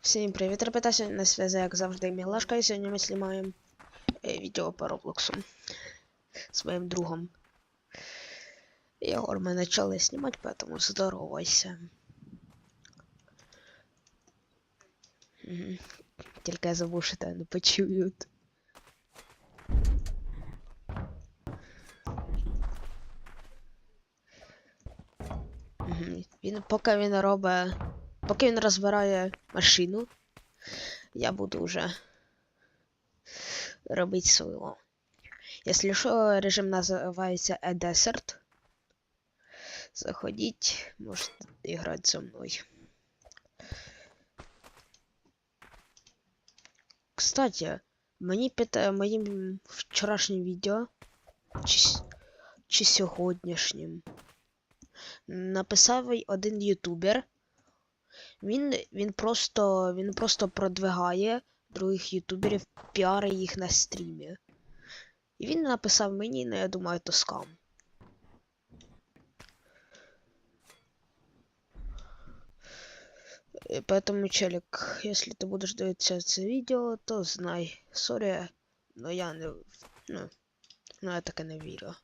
Всім привіт, ребята, сьогодні на связи, як завжди, Мілашка, і сьогодні ми знімаємо е, відео по Роблоксу з моїм другом. Єгор, ми почали знімати, поэтому здоровайся. Мгм. Тільки я забув, що тебе не почують. Мгм. Він, поки він робить Поки він розбирає машину, я буду вже робити свою. Якщо що, режим називається A Desert. Заходіть, можете грати зі мною. Кстати, мені під е, моїм вчорашнім відео чи, чи сьогоднішнім написав один ютубер. Він, він просто він просто продвигає других ютуберів, піарить їх на стрімі. І він написав мені, ну я думаю, то скам. Е, Поэтому, челик, если ты будешь дивитися це відео, то знай. Сорі, но я не. Ну, ну я таке не вірю.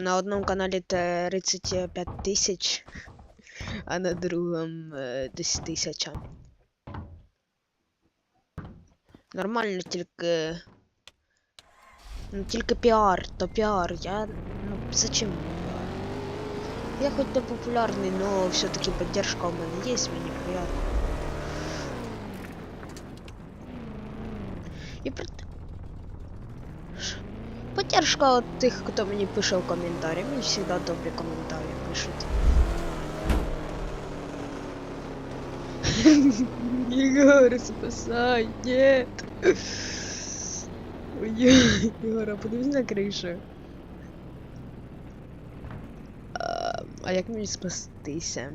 На одному каналі 35 тисяч, а на другому е, десь тисяча. Нормально, тільки. Ну, тільки піар, то піар. Я. Ну, зачем мені піар? Я хоч не популярний, но все-таки поддержка у мене є, мені приятно. І при... Поддержка от тих, хто мені пише в коментарі. Мені завжди добрі коментарі пишуть. Егор, спасай, нет. Ой, Егора, подивись на кришу. А, а як мені спастися?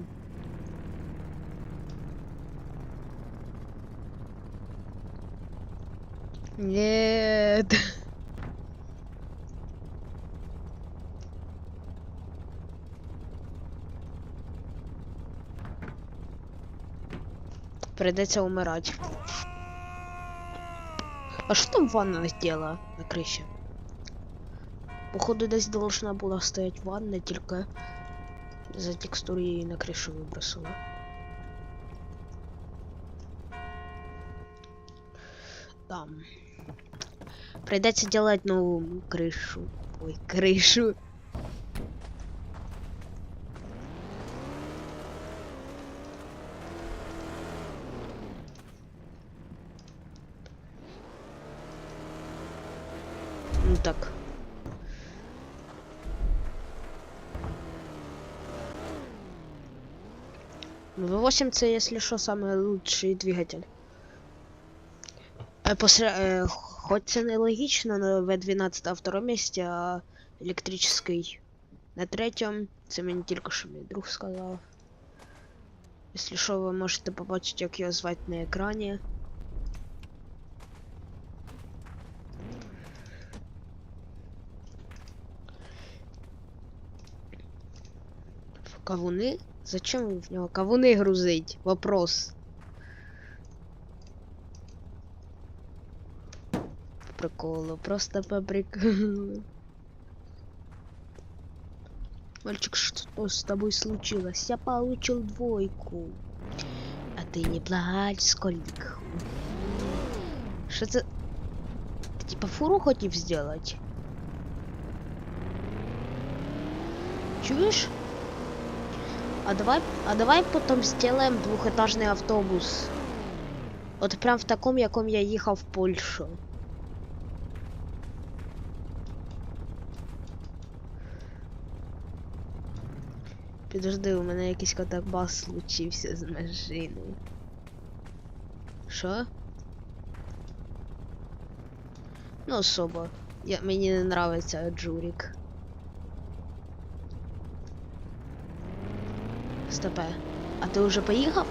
Нет. Придеться умирати. А що там ванна сделала на криші? Походу десь должна була стоять ванна, тільки за текстури її на кришу вибросила. Там. Придется делать новую крышу. Ой, крышу. Ну так. Ну, V8 це, если что, самый лучший двигатель. Е, Посре... е, Хоч це не логічно, но V12 на втором місці, а електричний на третьому. Це мені тільки що мій друг сказав. Якщо що, ви можете побачити, як його звати на екрані. Кавуни? Зачем в нього кавуни грузить? Вопрос. По приколу, просто по приколу. Мальчик, что с тобой случилось? Я получил двойку. А ты не плачь, сколько. Что это? Ты типа фуру хотів сделать? Чуешь? А давай, а давай потом сделаем двухэтажный автобус. Вот прям в таком, яком я їхав в Польщу. Підожди, у мене якийсь катакбас случився з машиною. Що? Ну особо. Я, мені не нравиться Джурік. Стопе. А ти вже поїхав?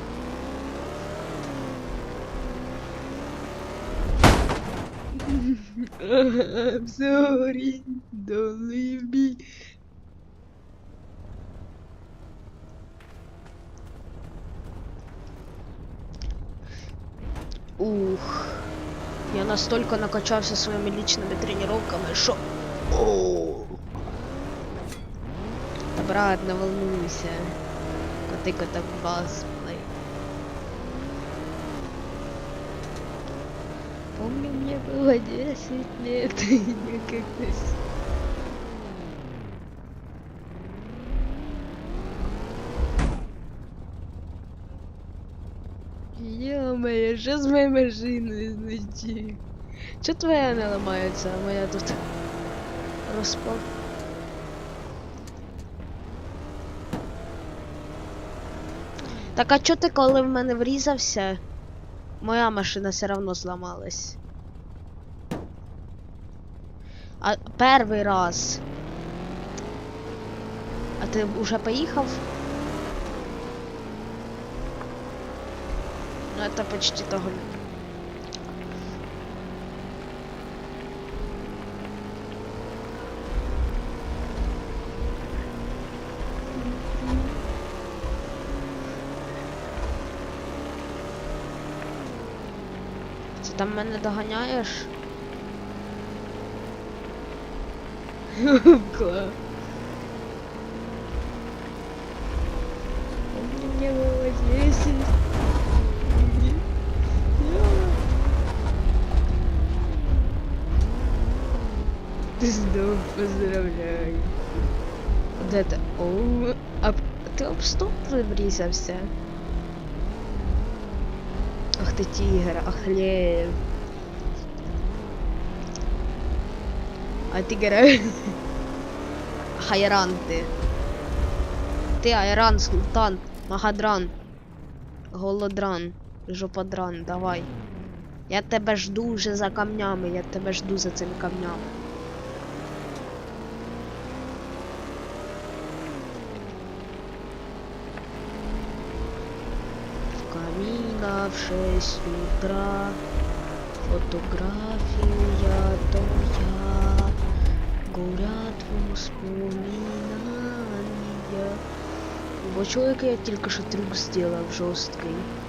I'm sorry, don't leave me. Ух. Я настолько накачався своїми лічними тренуваннями, що. Оу. Брат, не волнуйся Коти кота бас. Помню, мне было 10 лет, и я как-то... с- Ё-моё, что с моей машиной значит? Чё твоя не ламається, а моя тут розпав. Так а чо ти коли в мене врізався? Моя машина все равно сломалась. А перший раз. А ти вже поїхав? Ну это почти того. мене доганяєш? Класс. Мне было 10. Ты сдох, поздравляю. Вот это. О, а п- ты об стоп врізався? Ты тигр, ах лев. А тигр... Хайран ты. Ты Айран, Султан, Магадран, Голодран, Жоподран, давай. Я тебе жду вже за камнями, я тебе жду за цими камнями. В камина в шесть утра Фотография твоя Горят воспоминания Бо чоловіка я тільки що трюк зробив жорсткий.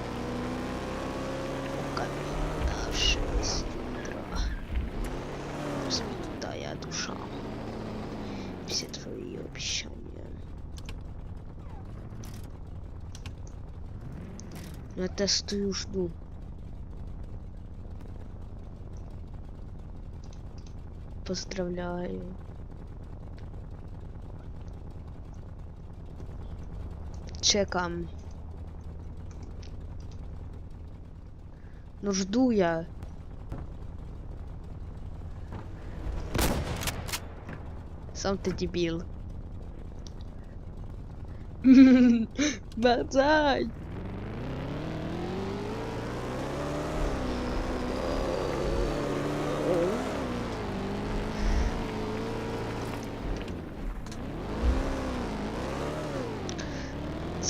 Я тестую, жду. Поздравляю. Чекам. Ну жду я. Сам ты дебил. Бацай!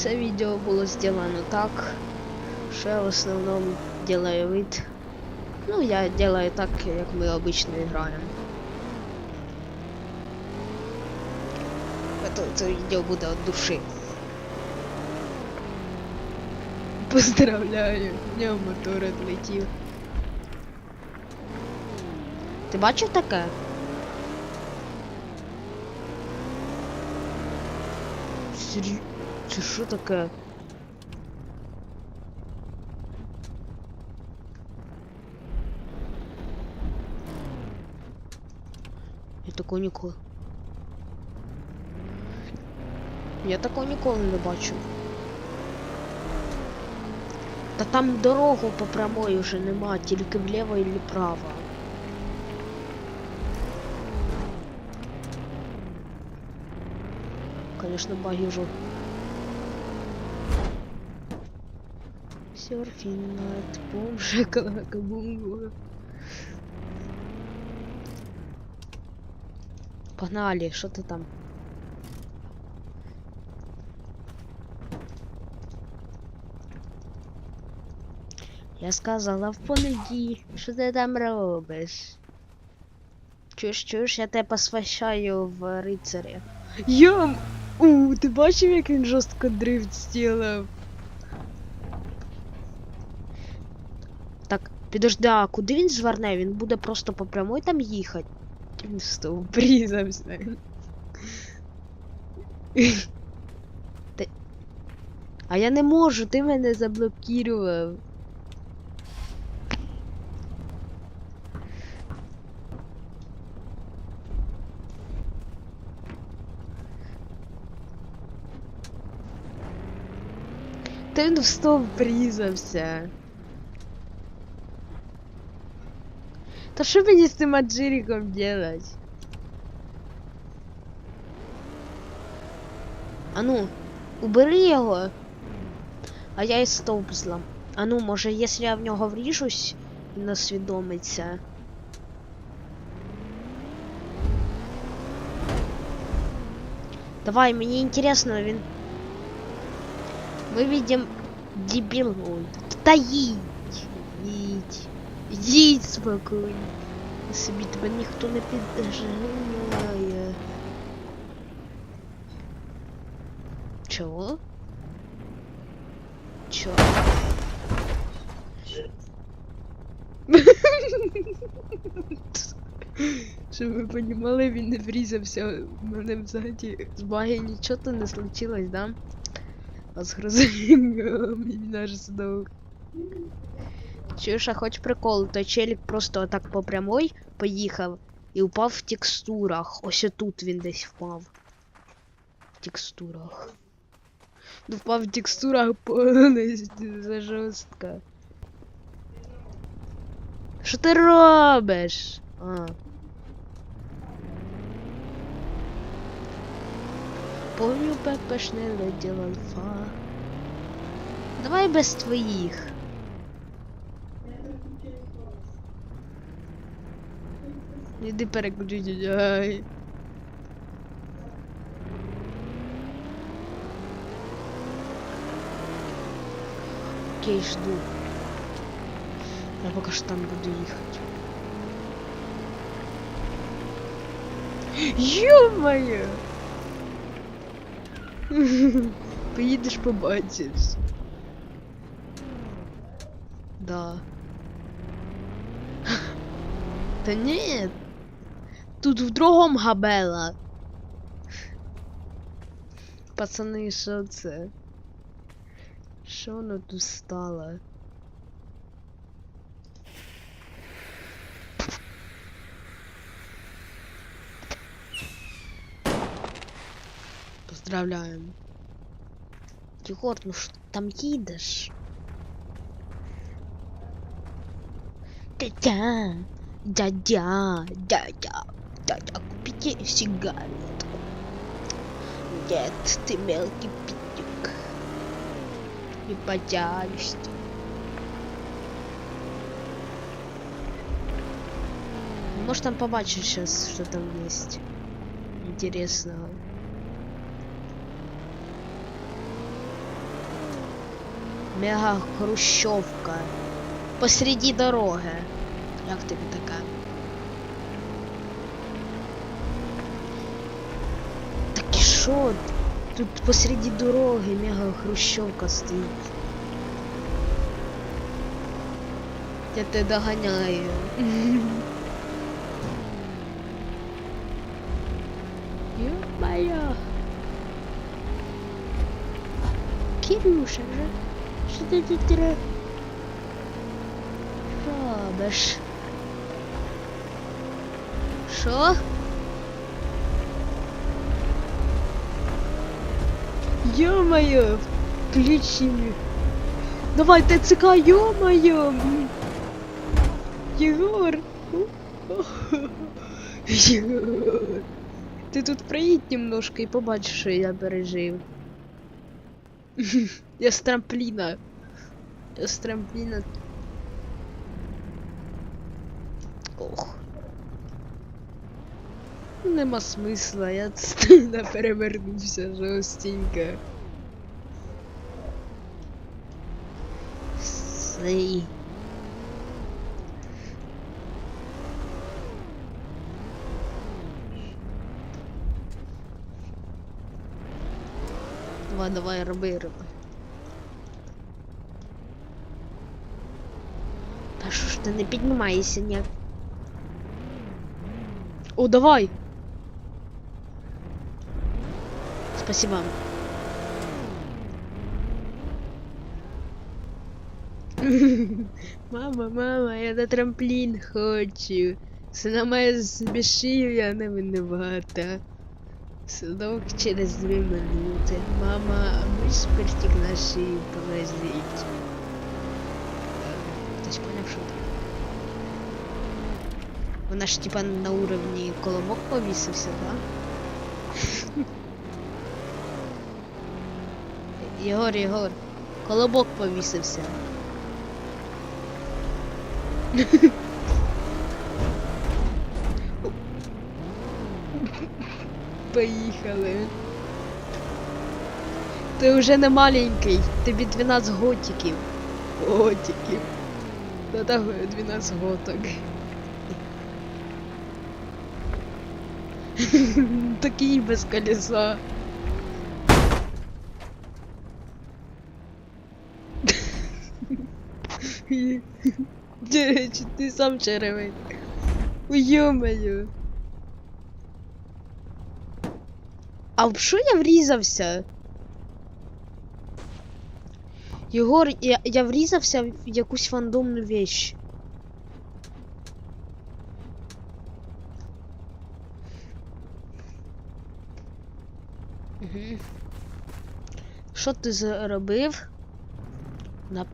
Це відео було зроблено так, що я в основному делаю вид. Ну, я делаю так, як ми обично граємо. Это, це відео буде від душі. Поздравляю, в нього мотор відлетів. Ти бачив таке? Серйозно? Це що таке? Я такого ніколи. Я такого ніколи не бачу. Та там дорогу по прямой вже нема, тільки вліво і вправо. Конечно, баги вже. Серфинг от бомжика к бомбу. Погнали, що ти там? Я сказала в понеділок, що ти там робиш? Чуєш, чуєш, я тебе посвящаю в рицарі. Йом! У, ти бачив, як він жорстко дрифт зробив? Так, підожди, а куди він зверне? Він буде просто по прямой там їхати. Він стовпризався. А я не можу, ти мене заблокував. Та він в стовп призався. Та що мені з цим аджириком делать? А ну, убери його. А я і стовп злам. А ну, може, якщо я в нього вріжусь, він освідомиться. Давай, мені інтересно, він. Ми видим дебіл. Ой, Та їдь! Їдь. Їдь спокійно. Собі тебе ніхто не піджимає. Чого? Чого? Щоб ви понімали, він не врізався. У мене взагалі з баги нічого не случилось, да? А з грузовиком мені наш здох. Чуєш, а хоч прикол, то челік просто отак по прямой поїхав і впав в текстурах. Ось отут він десь впав. В текстурах. Ну впав в текстурах за жорстко. Що ти робиш? А. Помню, пепешне летіла альфа. Давай без твоїх. Іди переключіть. Ай. Окей, жду. Я поки що там буду їхати. Ё-моё! Поїдеш побачиш. Да. Та ні. Тут в другом габела. Пацани, що це? Що воно тут стало? Поздравляємо. Єгор, ну ти там їдеш? Дядя, дядя, дядя, дядя, купите сигаретку. Нет, ты мелкий пидик. Не потянешься. Может там побачишь сейчас, что там есть интересного. Мега хрущевка. Посреди дороги. Як тобі така? Що? Тут посреди дороги мега хрущевка стоїть. Я тебе доганяю. Ё-моё. Кирюша же. Що ти тут робиш? робиш? Ё-моё, включи мне. Давай, ТЦК, ё-моё. Егор. Егор. Ти тут проїдь немножко і побачиш, що я пережив. Я з трампліна. Я з трампліна Нема смысла я стильно перевернувся жестенько. Сей. Давай, давай, роби, роби. Та що ж ты не піднімаєшся нет. О, давай! Спасибо. Мама, мама, я на трамплін хочу. Сина моя збішив, я не винувата. Садок через дві минути. Мама, мій спиртик на шиї полезіть. Хтось поняв, що? Вона ж типа на уровні колобок повісився, да? Єгор, Єгор, колобок повісився. Поїхали. Ти вже не маленький, тобі 12 готиків. Готиків. Та так 12 готок. Такий без колеса. Чи, чи ти сам черевик? Ой-мо. А в що я врізався? Єгор, я, я врізався в якусь фандомну вещь. Угу. Що ти зробив? Нап...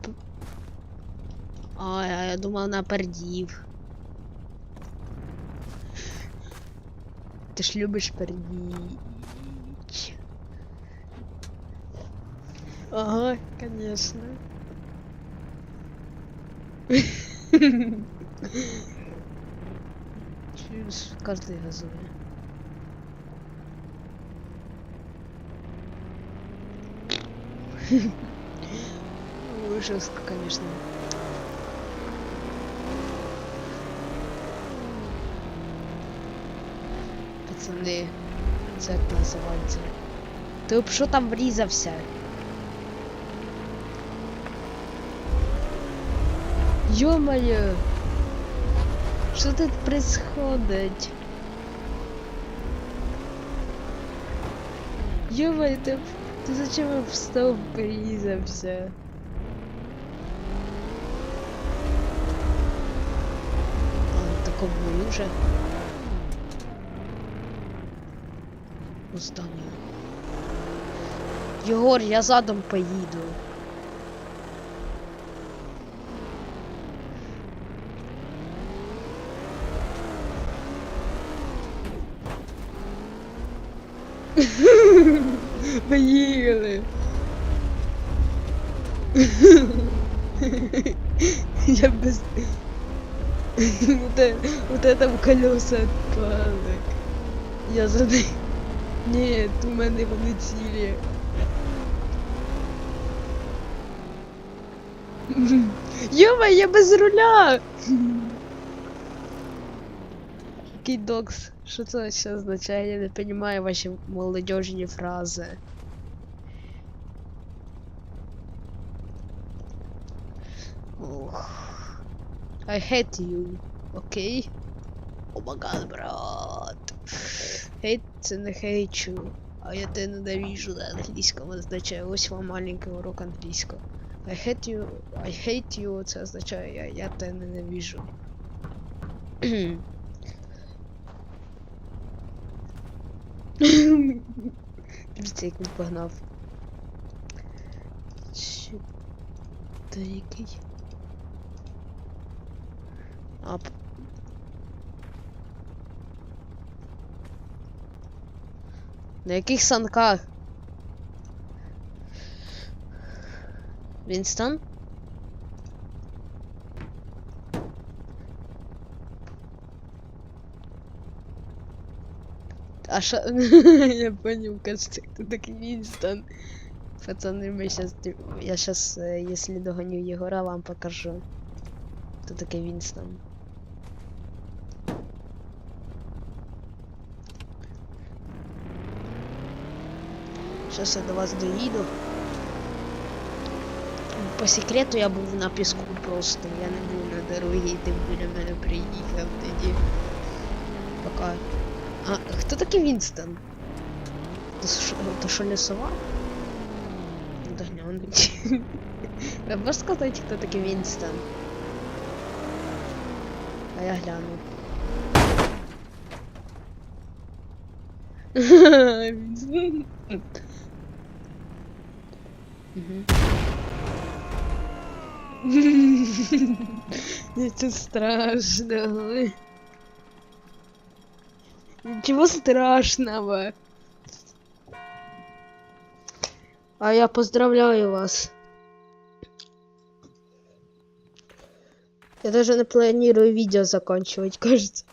А, я, я думав напердів. Ти ж любиш пердіть. Ага, конечно. Чуешь, каждый газует. Ой, жестко, конечно. Пацаны, це як називається. Ти об що там врізався? Ё-моё! Что тут происходит? Ё-моё, ты, ты зачем в стол врізався? А, такого уже. Останнє. Єгор, я задом поїду. Поїхали. Я без... Вот это, в колеса отпали. Я за них... Ні, у мене вони цілі. Йома, я без руля! Який докс? Що це ще означає? Я не розумію ваші молодежні фрази. Ох. I hate you, окей? О магад, брат. Хейт це не хейчу, а я тебе ненавижу на англійському означає. Ось вам маленький урок англійського. I hate you, I hate you, це означає я, я тебе ненавижу. Дивіться, як він погнав. Та який? Ап. На яких санках? Вінстон? А шо... Я понял, кажется, кто такой Винстон. Пацаны, мы сейчас... Я сейчас, если догоню Егора, вам покажу. Кто такой Винстон. Сейчас я до вас доїду. По секрету я був на піску просто. Я не був на дорогі, ти біля мене приїхав тоді. Пока. А хто такий Вінстон? То що, що лісова? Надо глянуть. Ви можете сказати, хто такий Вінстон? А я гляну. Вінстон. Это страшно. Ничего страшного. А я поздравляю вас. Я даже не планирую видео заканчивать, кажется.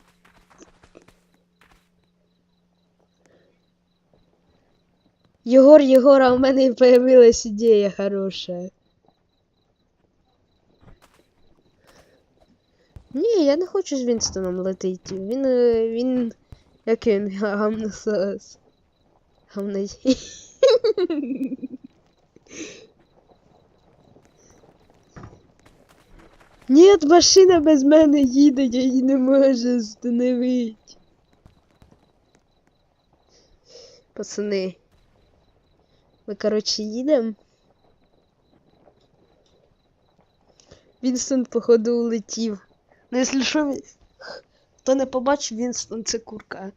Егор, Егор, а у мене появилась ідея хороша. Ні, я не хочу з Вінстоном летіти. Він. е, він. Як він гамносос. Гамна. Ні, машина без мене їде, я її не можу остановити. Пацани. Ми, коротше, їдемо. Вінстон, походу, улетів. Ну, якщо що, хто не побачив, Вінстон це курка.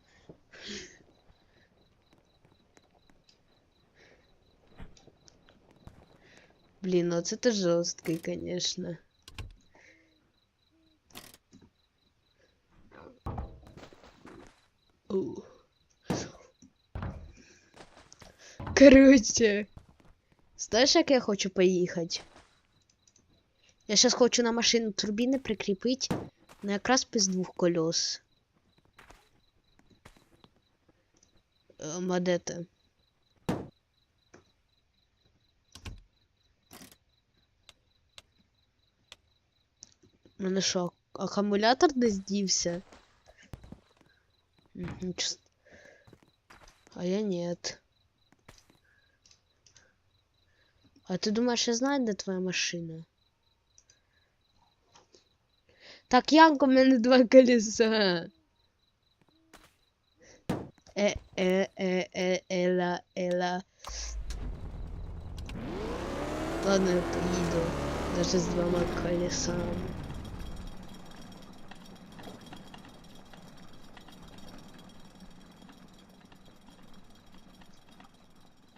Блін, ну це теж жорсткий, конечно. Короче. Знаєш, як я хочу поїхати? Я сейчас хочу на машину турбіни прикріпити на якраз без двох колес. Ем, а де ти? У мене що, акумулятор десь дівся? Мгм, чис- А я нет. А ты думаешь, я знаю, де твоя машина? Так, Янко, у мене два колеса. Е, е, е, е, ела, ела. Ладно, я поїду. Даже з двома колесами.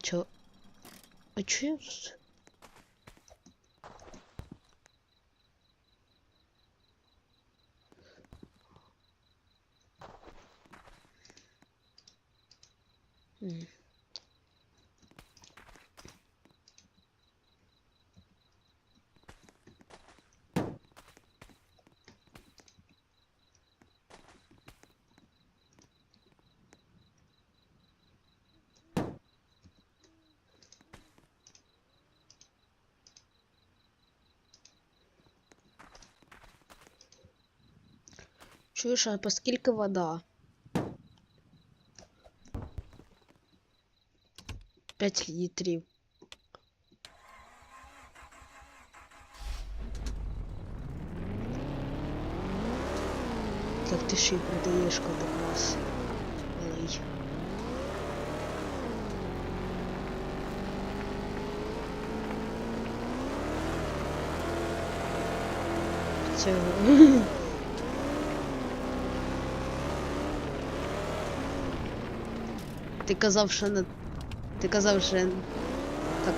Чё? А чё Чуєш, а по скільки вода? П'ять літрів. Як ти ще й продаєш кодекас? Малий. Цього. Ти казав, що не. Ти казав, що. Так,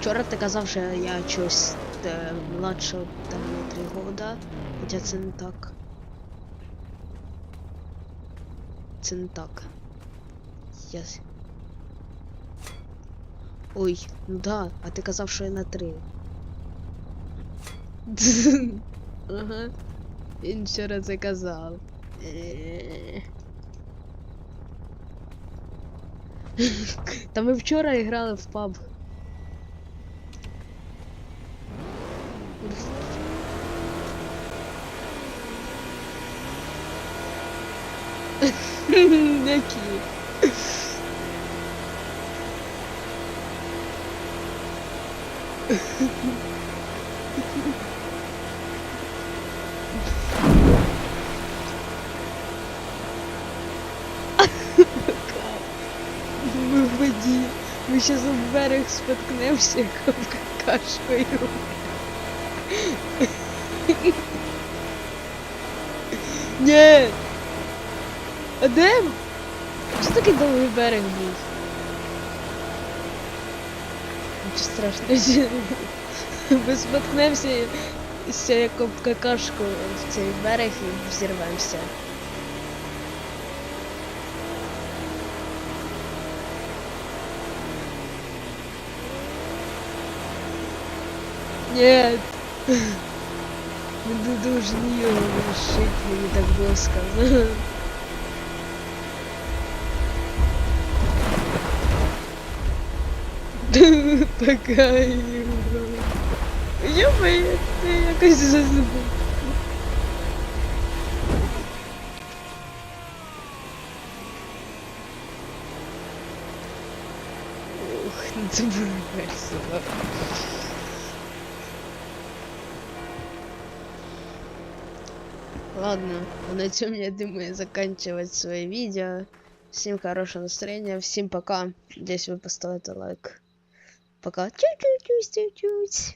вчора ти казав, що я щось е, младше там на три года. Хоча це не так. Це не так. Я... Ой, ну да, а ти казав, що я на три. ага. Він вчора це казав. Та ми вчора грали в паб. Які. ще за берег споткнемося какашкою. Ні. А де? Що такий довгий берег був? Нічого страшного. Ми споткнемося як об какашку в цей берег і взірвемося. Нет. Мы должны его решить, мне так было сказано. Пока Юра. Я боюсь, я якось зазубу. Ух, це було весело. Ладно, на этом я думаю заканчивать свое видео. Всем хорошего настроения, всем пока. Здесь вы поставите лайк. Пока. Чуть-чуть, чуть-чуть.